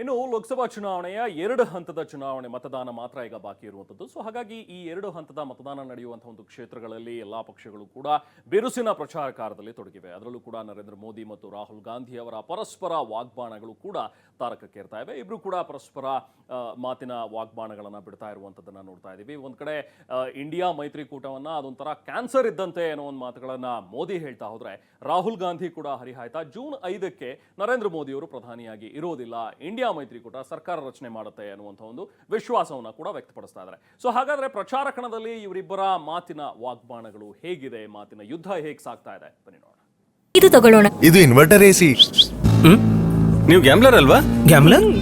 ಇನ್ನು ಲೋಕಸಭಾ ಚುನಾವಣೆಯ ಎರಡು ಹಂತದ ಚುನಾವಣೆ ಮತದಾನ ಮಾತ್ರ ಈಗ ಬಾಕಿ ಇರುವಂಥದ್ದು. ಸೊ ಹಾಗಾಗಿ ಈ ಎರಡು ಹಂತದ ಮತದಾನ ನಡೆಯುವಂತಹ ಒಂದು ಕ್ಷೇತ್ರಗಳಲ್ಲಿ ಎಲ್ಲಾ ಪಕ್ಷಗಳು ಕೂಡ ಬಿರುಸಿನ ಪ್ರಚಾರ ಕಾರ್ಯದಲ್ಲಿ ತೊಡಗಿವೆ. ಅದರಲ್ಲೂ ಕೂಡ ನರೇಂದ್ರ ಮೋದಿ ಮತ್ತು ರಾಹುಲ್ ಗಾಂಧಿ ಅವರ ಪರಸ್ಪರ ವಾಗ್ಬಾಣಗಳು ಕೂಡ ತಾರಕಕ್ಕೇರ್ತಾ ಇವೆ. ಇಬ್ಬರು ಕೂಡ ಪರಸ್ಪರ ಮಾತಿನ ವಾಗ್ಬಾಣಗಳನ್ನು ಬಿಡ್ತಾ ಇರುವಂಥದ್ದನ್ನು ನೋಡ್ತಾ ಇದ್ದೀವಿ. ಒಂದು ಕಡೆ ಇಂಡಿಯಾ ಮೈತ್ರಿಕೂಟವನ್ನು ಅದೊಂಥರ ಕ್ಯಾನ್ಸರ್ ಇದ್ದಂತೆ ಅನ್ನೋ ಒಂದು ಮಾತುಗಳನ್ನ ಮೋದಿ ಹೇಳ್ತಾ ಹೋದರೆ ರಾಹುಲ್ ಗಾಂಧಿ ಕೂಡ ಹರಿಹಾಯ್ತಾ. ಜೂನ್ ಐದಕ್ಕೆ ನರೇಂದ್ರ ಮೋದಿಯವರು ಪ್ರಧಾನಿಯಾಗಿ ಇರೋದಿಲ್ಲ. ಇಂಡಿಯಾ ಮೈತ್ರಿಕೂಟ ಸರ್ಕಾರ ರಚನೆ ಮಾಡುತ್ತೆ ಅನ್ನುವಂಥ ಒಂದು ವಿಶ್ವಾಸವನ್ನ ಕೂಡ ವ್ಯಕ್ತಪಡಿಸ್ತಾ ಇದ್ದಾರೆ ಸೊ ಹಾಗಾದ್ರೆ ಪ್ರಚಾರ ಕಣದಲ್ಲಿ ಇವರಿಬ್ಬರ ಮಾತಿನ ವಾಗ್ಬಾಣಗಳು ಹೇಗಿದೆ ಮಾತಿನ ಯುದ್ಧ ಹೇಗೆ ಸಾಗ್ತಾ ಇದೆ? ಬನ್ನಿ ನೋಡೋಣ. ಇದು ತಗೊಳ್ಳೋಣ. ಇದು ಇನ್ವರ್ಟರ್ ಎಸಿ ನೀವು ಗ್ಯಾಮ್ಲರ್ ಅಲ್ವಾ? ಗ್ಯಾಮ್ಲರ್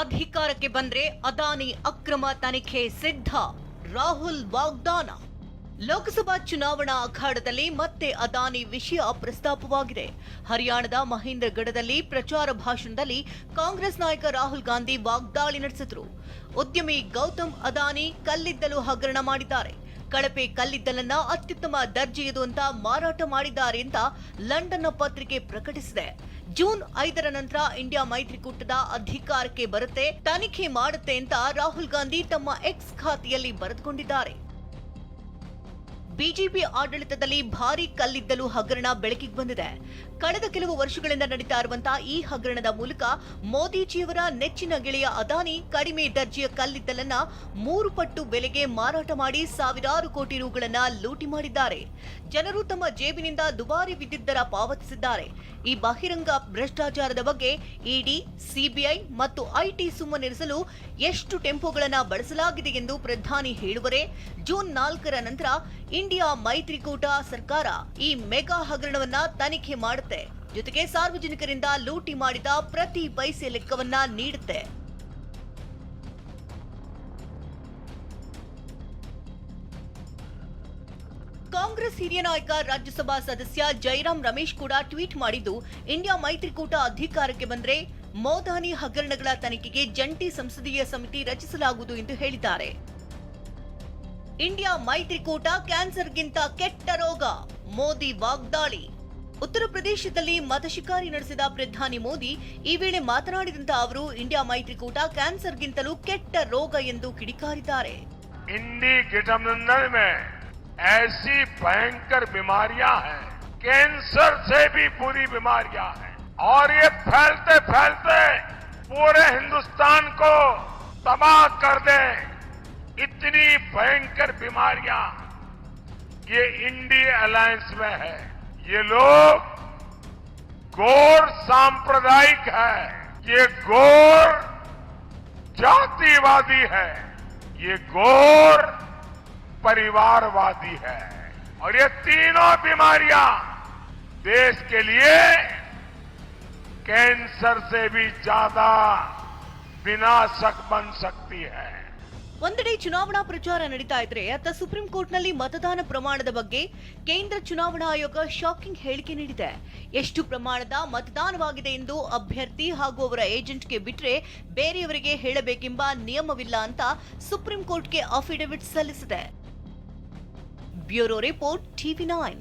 ಅಧಿಕಾರಕ್ಕೆ ಬಂದ್ರೆ ಅದಾನಿ ಅಕ್ರಮ ತನಿಖೆ ಸಿದ್ಧ. ರಾಹುಲ್ ವಾಗ್ದಾನ. ಲೋಕಸಭಾ ಚುನಾವಣಾ ಅಖಾಡದಲ್ಲಿ ಮತ್ತೆ ಅದಾನಿ ವಿಷಯ ಪ್ರಸ್ತಾಪವಾಗಿದೆ. ಹರಿಯಾಣದ ಮಹೇಂದ್ರಗಢದಲ್ಲಿ ಪ್ರಚಾರ ಭಾಷಣದಲ್ಲಿ ಕಾಂಗ್ರೆಸ್ ನಾಯಕ ರಾಹುಲ್ ಗಾಂಧಿ ವಾಗ್ದಾಳಿ ನಡೆಸಿದ್ರು. ಉದ್ಯಮಿ ಗೌತಮ್ ಅದಾನಿ ಕಲ್ಲಿದ್ದಲು ಹಗರಣ ಮಾಡಿದ್ದಾರೆ. ಕಳಪೆ ಕಲ್ಲಿದ್ದಲನ್ನ ಅತ್ಯುತ್ತಮ ದರ್ಜೆಯದು ಅಂತ ಮಾರಾಟ ಮಾಡಿದ್ದಾರೆ ಅಂತ ಲಂಡನ್ನ ಪತ್ರಿಕೆ ಪ್ರಕಟಿಸಿದೆ. ಜೂನ್ ಐದರ ನಂತರ ಇಂಡಿಯಾ ಮೈತ್ರಿಕೂಟದ ಅಧಿಕಾರಕ್ಕೆ ಬರುತ್ತೆ, ತನಿಖೆ ಮಾಡುತ್ತೆ ಅಂತ ರಾಹುಲ್ ಗಾಂಧಿ ತಮ್ಮ ಎಕ್ಸ್ ಖಾತೆಯಲ್ಲಿ ಬರೆದುಕೊಂಡಿದ್ದಾರೆ. ಬಿಜೆಪಿ ಆಡಳಿತದಲ್ಲಿ ಭಾರಿ ಕಲ್ಲಿದ್ದಲು ಹಗರಣ ಬೆಳಕಿಗೆ ಬಂದಿದೆ. ಕಳೆದ ಕೆಲವು ವರ್ಷಗಳಿಂದ ನಡೀತಾ ಇರುವಂತಹ ಈ ಹಗರಣದ ಮೂಲಕ ಮೋದಿಜಿಯವರ ನೆಚ್ಚಿನ ಗೆಳೆಯ ಅದಾನಿ ಕಡಿಮೆ ದರ್ಜೆಯ ಕಲ್ಲಿದ್ದಲನ್ನ ಮೂರು ಪಟ್ಟು ಬೆಲೆಗೆ ಮಾರಾಟ ಮಾಡಿ ಸಾವಿರಾರು ಕೋಟಿ ರೂಗಳನ್ನ ಲೂಟಿ ಮಾಡಿದ್ದಾರೆ. ಜನರು ತಮ್ಮ ಜೇಬಿನಿಂದ ದುಬಾರಿ ವಿದ್ಯುತ್ ದರ ಪಾವತಿಸಿದ್ದಾರೆ. ಈ ಬಹಿರಂಗ ಭ್ರಷ್ಟಾಚಾರದ ಬಗ್ಗೆ ಇಡಿ, ಸಿಬಿಐ ಮತ್ತು ಐಟಿ ಸುಮ್ಮನಿರಿಸಲು ಎಷ್ಟು ಟೆಂಪೋಗಳನ್ನ ಬಳಸಲಾಗಿದೆ ಎಂದು ಪ್ರಧಾನಿ ಹೇಳುವರೆ, ಜೂನ್ ನಾಲ್ಕರ ನಂತರ ಇಂಡಿಯಾ ಮೈತ್ರಿಕೂಟ ಸರ್ಕಾರ ಈ ಮೆಗಾ ಹಗರಣವನ್ನ ತನಿಖೆ ಮಾಡುತ್ತೆ. ಜೊತೆಗೆ ಸಾರ್ವಜನಿಕರಿಂದ ಲೂಟಿ ಮಾಡಿದ ಪ್ರತಿ ಪೈಸೆ ಲೆಕ್ಕವನ್ನ ನೀಡುತ್ತೆ. ಕಾಂಗ್ರೆಸ್ ಹಿರಿಯ ನಾಯಕ, ರಾಜ್ಯಸಭಾ ಸದಸ್ಯ ಜೈರಾಮ್ ರಮೇಶ್ ಕೂಡ ಟ್ವೀಟ್ ಮಾಡಿದ್ದು, ಇಂಡಿಯಾ ಮೈತ್ರಿಕೂಟ ಅಧಿಕಾರಕ್ಕೆ ಬಂದರೆ ಮೋದಾನಿ ಹಗರಣಗಳ ತನಿಖೆಗೆ ಜಂಟಿ ಸಂಸದೀಯ ಸಮಿತಿ ರಚಿಸಲಾಗುವುದು ಎಂದು ಹೇಳಿದ್ದಾರೆ. ಇಂಡಿಯಾ ಮೈತ್ರಿಕೂಟ ಕ್ಯಾನ್ಸರ್ಗಿಂತ ಕೆಟ್ಟ ರೋಗ ಮೋದಿ ವಾಗ್ದಾಳಿ ಉತ್ತರ ಪ್ರದೇಶದಲ್ಲಿ ಮತಶಿಕಾರಿ ನಡೆಸಿದ ಪ್ರಧಾನಿ ಮೋದಿ ಈ ವೇಳೆ ಮಾತನಾಡಿದಂತ ಅವರು ಇಂಡಿಯಾ ಮೈತ್ರಿಕೂಟ ಕ್ಯಾನ್ಸರ್ಗಿಂತಲೂ ಕೆಟ್ಟ ರೋಗ ಎಂದು ಕಿಡಿಕಾರಿದ್ದಾರೆ इंडी गठबंधन में ऐसी भयंकर बीमारियां हैं कैंसर से भी बुरी बीमारियां हैं और ये फैलते फैलते पूरे हिंदुस्तान को तबाह कर दे इतनी भयंकर बीमारियाँ ये इंडी अलायंस में है। ये लोग गौर सांप्रदायिक है। ये गौर जातिवादी है। ये गौर परिवारवादी है। और ये तीनों बीमारियाँ देश के लिए कैंसर से भी ज़्यादा विनाशक बन सकती है। ಒಂದೆಡೆ ಚುನಾವಣಾ ಪ್ರಚಾರ ನಡೀತಾ ಇದ್ರೆ ಅತ್ತ ಸುಪ್ರೀಂ ಕೋರ್ಟ್ನಲ್ಲಿ ಮತದಾನ ಪ್ರಮಾಣದ ಬಗ್ಗೆ ಕೇಂದ್ರ ಚುನಾವಣಾ ಆಯೋಗ ಶಾಕಿಂಗ್ ಹೇಳಿಕೆ ನೀಡಿದೆ. ಎಷ್ಟು ಪ್ರಮಾಣದ ಮತದಾನವಾಗಿದೆ ಎಂದು ಅಭ್ಯರ್ಥಿ ಹಾಗೂ ಅವರ ಏಜೆಂಟ್ಗೆ ಬಿಟ್ರೆ ಬೇರೆಯವರಿಗೆ ಹೇಳಬೇಕೆಂಬ ನಿಯಮವಿಲ್ಲ ಅಂತ ಸುಪ್ರೀಂ ಕೋರ್ಟ್ಗೆ ಅಫಿಡವಿಟ್ ಸಲ್ಲಿಸಿದೆ. Bureau report, TV nine.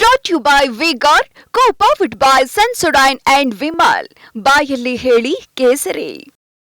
Brought you by V Guard co powered by Sensodyne and Vimal ಬಾಯಲ್ಲಿ ಹೇಳಿ ಕೇಸರಿ.